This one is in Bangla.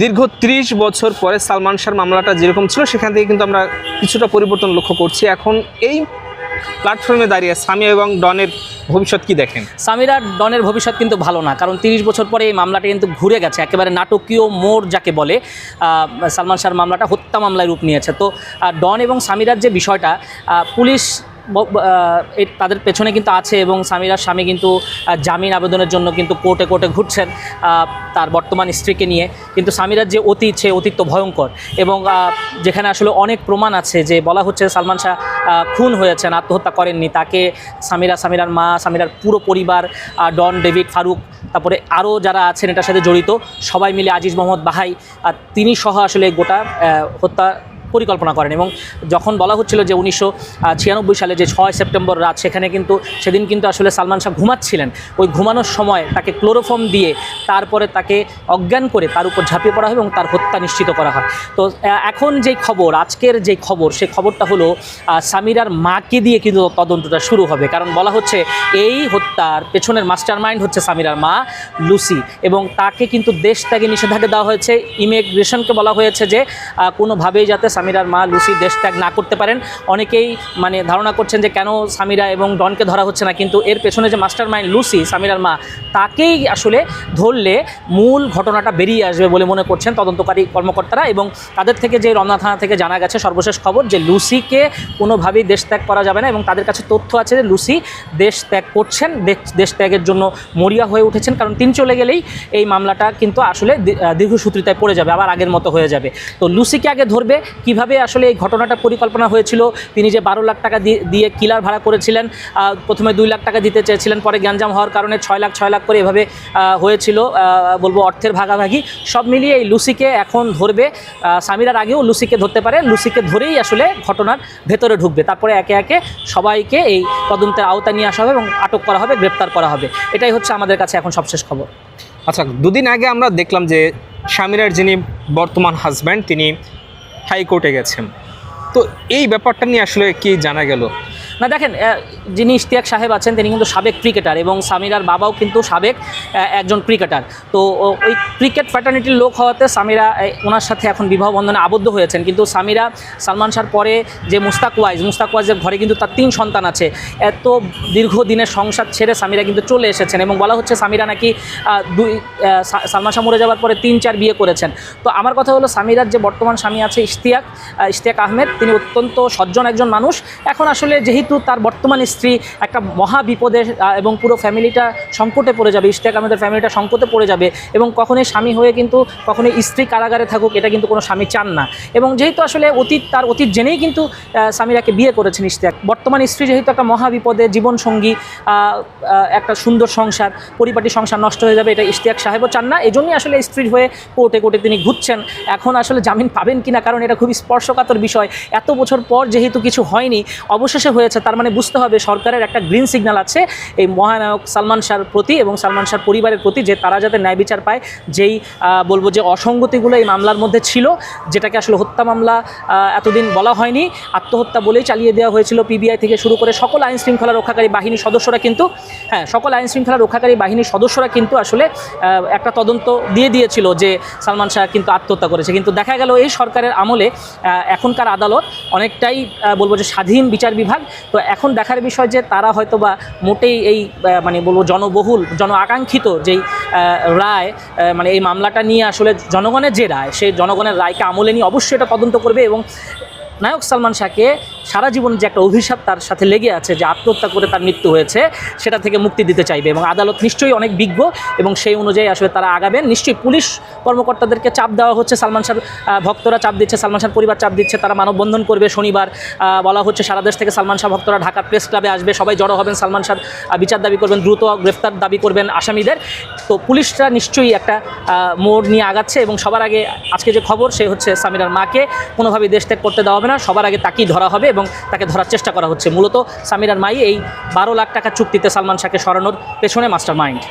দীর্ঘ ত্রিশ বছর পরে সালমান শাহর মামলাটা যেরকম ছিল, সেখান থেকে কিন্তু আমরা কিছুটা পরিবর্তন লক্ষ্য করছি। এখন এই প্ল্যাটফর্মে দাঁড়িয়ে সামি এবং ডনের ভবিষ্যৎ কি দেখেন? সামিরা ডনের ভবিষ্যৎ কিন্তু ভালো না, কারণ তিরিশ বছর পরে এই মামলাটা কিন্তু ঘুরে গেছে, একেবারে নাটকীয় মোড় যাকে বলে সালমান শাহর মামলাটা হত্যা মামলায় রূপ নিয়েছে। তো ডন এবং সামিরার যে বিষয়টা পুলিশ তাদের পেছনে কিন্তু আছে এবং সামিরার স্বামী কিন্তু জামিন আবেদনের জন্য কিন্তু কোর্টে কোর্টে ঘুরছেন তার বর্তমান স্ত্রীকে নিয়ে। কিন্তু সামিরার যে অতীত, সে অতীত তো ভয়ঙ্কর। এবং যেখানে আসলে অনেক প্রমাণ আছে যে বলা হচ্ছে সালমান শাহ খুন হয়েছেন, আত্মহত্যা করেননি। তাকে সামিরা, সামিরার মা, সামিরার পুরো পরিবার ডন, ডেভিড, ফারুক, তারপরে আরও যারা আছেন এটার সাথে জড়িত, সবাই মিলে আজিজ মোহাম্মদ বাহাই তিনি সহ আসলে গোটা হত্যা পরিকল্পনা করেন এবং যখন বলা হচ্ছিল যে উনিশশো ছিয়ানব্বই সালে যে ছয় সেপ্টেম্বর রাত সেখানে কিন্তু, সেদিন কিন্তু আসলে সালমান শাহ ঘুমাচ্ছিলেন। ওই ঘুমানোর সময় তাকে ক্লোরোফর্ম দিয়ে তারপরে তাকে অজ্ঞান করে তার উপর ঝাঁপিয়ে পড়া হয় এবং তার হত্যা নিশ্চিত করা হয়। তো এখন যেই খবর, আজকের যে খবর, সে খবরটা হলো সামিরার মাকে দিয়ে কিন্তু তদন্তটা শুরু হবে। কারণ বলা হচ্ছে, এই হত্যার পেছনের মাস্টার মাইন্ড হচ্ছে সামিরার মা লুসি এবং তাকে কিন্তু দেশ ত্যাগে নিষেধাজ্ঞা দেওয়া হয়েছে। ইমিগ্রেশনকে বলা হয়েছে যে কোনোভাবেই যাতে সামিরার মা লুসি দেশ ত্যাগ না করতে পারেন। অনেকেই মানে ধারণা করছেন যে কেন সামিরা এবং ডনকে ধরা হচ্ছে না, কিন্তু এর পেছনে যে মাস্টার মাইন্ড লুসি, সামিরার মা, তাকেই আসলে ধরলে মূল ঘটনাটা বেরিয়ে আসবে বলে মনে করছেন তদন্তকারী কর্মকর্তারা এবং তাদের থেকে যে রমনা থানা থেকে জানা গেছে সর্বশেষ খবর যে লুসিকে কোনোভাবেই দেশ ত্যাগ করা যাবে না এবং তাদের কাছে তথ্য আছে যে লুসি দেশ ত্যাগ করছেন, দেশ- ত্যাগের জন্য মরিয়া হয়ে উঠেছেন, কারণ তিনি চলে গেলেই এই মামলাটা কিন্তু আসলে দীর্ঘসূত্রিতায় পড়ে যাবে, আবার আগের মতো হয়ে যাবে। তো লুসিকে আগে ধরবে কীভাবে আসলে এই ঘটনাটা পরিকল্পনা হয়েছিল? তিনি যে বারো লাখ টাকা দিয়ে- কিলার ভাড়া করেছিলেন প্রথমে দুই লাখ টাকা দিতে চেয়েছিলেন, পরে গ্যাঞ্জাম হওয়ার কারণে ছয় লাখ ছয় লাখ করে এভাবে হয়েছিল বলব অর্থের ভাগাভাগি। সব মিলিয়ে এই লুসিকে এখন ধরবে সামিরার আগেও লুসিকে ধরতে পারে, লুসিকে ধরেই আসলে ঘটনার ভেতরে ঢুকবে। তারপরে একে একে সবাইকে এই তদন্তের আওতা নিয়ে আসা হবে এবং আটক করা হবে, গ্রেপ্তার করা হবে। এটাই হচ্ছে আমাদের কাছে এখন সবশেষ খবর। আচ্ছা দুদিন আগে আমরা দেখলাম যে সামিরার যিনি বর্তমান হাজব্যান্ড তিনি হাইকোর্টে গেছেন। তো এই ব্যাপারটা নিয়ে আসলে কি জানা গেল? না, দেখেন যিনি ইশতিয়াক সাহেব আছেন, তিনি কিন্তু সাবেক ক্রিকেটার এবং সামিরার বাবাও কিন্তু সাবেক একজন ক্রিকেটার। তো ওই ক্রিকেট ফ্যাটার্নিটির লোক হওয়াতে সামিরা ওনার সাথে এখন বিবাহ বন্ধনে আবদ্ধ হয়েছেন। কিন্তু সামিরা, সালমান শাহর পরে যে মুস্তাক ওয়াইজ, মুস্তাক ওয়াইজের ঘরে কিন্তু তার তিন সন্তান আছে। এত দীর্ঘদিনের সংসার ছেড়ে সামিরা কিন্তু চলে এসেছেন এবং বলা হচ্ছে সামিরা নাকি দুই সালমান শাহ মরে যাওয়ার পরে তিন, চার বিয়ে করেছেন। তো আমার কথা হলো সামিরার যে বর্তমান স্বামী আছে ইশতিয়াক ইশতিয়াক আহমেদ, তিনি অত্যন্ত সজ্জন একজন মানুষ। এখন আসলে যেহেতু তার বর্তমান স্ত্রী একটা মহা বিপদে এবং পুরো ফ্যামিলিটা সংকটে পড়ে যাবে ইশতিয়াক আহমেদের ফ্যামিলিটা সংকটে পড়ে যাবে এবং কখনোই স্বামী হয়ে কিন্তু কখনোই স্ত্রী কারাগারে থাকুক এটা কিন্তু কোনো স্বামী চান না। এবং যেহেতু আসলে অতীত তার অতীত জেনেই কিন্তু আহ, সামিরাকে বিয়ে করেছেন ইশতিয়াক বর্তমান স্ত্রী যেহেতু একটা মহা বিপদে জীবনসঙ্গী একটা সুন্দর সংসার পরিপাটি সংসার নষ্ট হয়ে যাবে এটা ইশতিয়াক সাহেবও চান না এই জন্যই আসলে স্ত্রীর হয়ে কোর্টে কোর্টে তিনি ঘুরছেন। এখন আসলে জামিন পাবেন কিনা কারণ এটা খুবই স্পর্শকাতর বিষয়। এত বছর পর যেহেতু কিছু হয়নি অবশেষে হয়েছে তার মানে বুঝতে হবে সরকারের একটা গ্রিন সিগন্যাল আছে এই মহানায়ক সালমান শাহর প্রতি এবং সালমান শাহর পরিবারের প্রতি যে তারা যাতে ন্যায় বিচার পায়, যেই বলব যে অসঙ্গতিগুলো এই মামলার মধ্যে ছিল, যেটাকে আসলে হত্যা মামলা এতদিন বলা হয়নি। আত্মহত্যা বলেই চালিয়ে দেওয়া হয়েছিল পিবিআই থেকে শুরু করে সকল আইন শৃঙ্খলা রক্ষাকারী বাহিনীর সদস্যরা কিন্তু হ্যাঁ সকল আইন শৃঙ্খলা রক্ষাকারী বাহিনীর সদস্যরা কিন্তু আসলে একটা তদন্ত দিয়ে দিয়েছিল যে সালমান শাহ কিন্তু আত্মহত্যা করেছে। কিন্তু দেখা গেল এই সরকারের আমলে এখনকার আদালত অনেকটাই বলব যে স্বাধীন বিচার বিভাগ তো এখন দেখার বিষয় যে তারা হয়তো বা মোটেই এই মানে বলব জনবহুল জন আকাঙ্ক্ষিত যেই রায় মানে এই মামলাটা নিয়ে আসলে জনগণের যে রায়, সেই জনগণের রায়কে আমলে নিয়ে অবশ্যই এটা তদন্ত করবে এবং নায়ক সালমান শাহকে সারা জীবন যে একটা অভিশাপ তার সাথে লেগে আছে যে আত্মহত্যা করে তার মৃত্যু হয়েছে সেটা থেকে মুক্তি দিতে চাইবে এবং আদালত নিশ্চয়ই অনেক বিজ্ঞ এবং সেই অনুযায়ী আসলে তারা আগাবেন। নিশ্চয়ই পুলিশ কর্মকর্তাদেরকে চাপ দেওয়া হচ্ছে সালমান আহ, ভক্তরা চাপ দিচ্ছে সালমান শাহর পরিবার চাপ দিচ্ছে তারা মানববন্ধন করবে শনিবার বলা হচ্ছে সারা দেশ থেকে সালমান শাহ ভক্তরা ঢাকা প্রেস ক্লাবে আসবে সবাই জড়ো হবেন সালমান আহ, বিচার দাবি করবেন দ্রুত গ্রেফতার দাবি করবেন আসামিদের। তো পুলিশরা নিশ্চয়ই একটা মোড় নিয়ে আগাচ্ছে এবং সবার আগে আজকে যে খবর সে হচ্ছে সামিরার মাকে। কোনোভাবেই দেশ ত্যাগ করতে দেওয়া হবে না সবার আগে তাকেই ধরা হবে এবং তাকে ধরার চেষ্টা করা হচ্ছে। মূলত সামিরার মাই এই বারো লাখ টাকা চুক্তিতে সালমান শাহকে সরানোর পেছনে মাস্টার মাইন্ড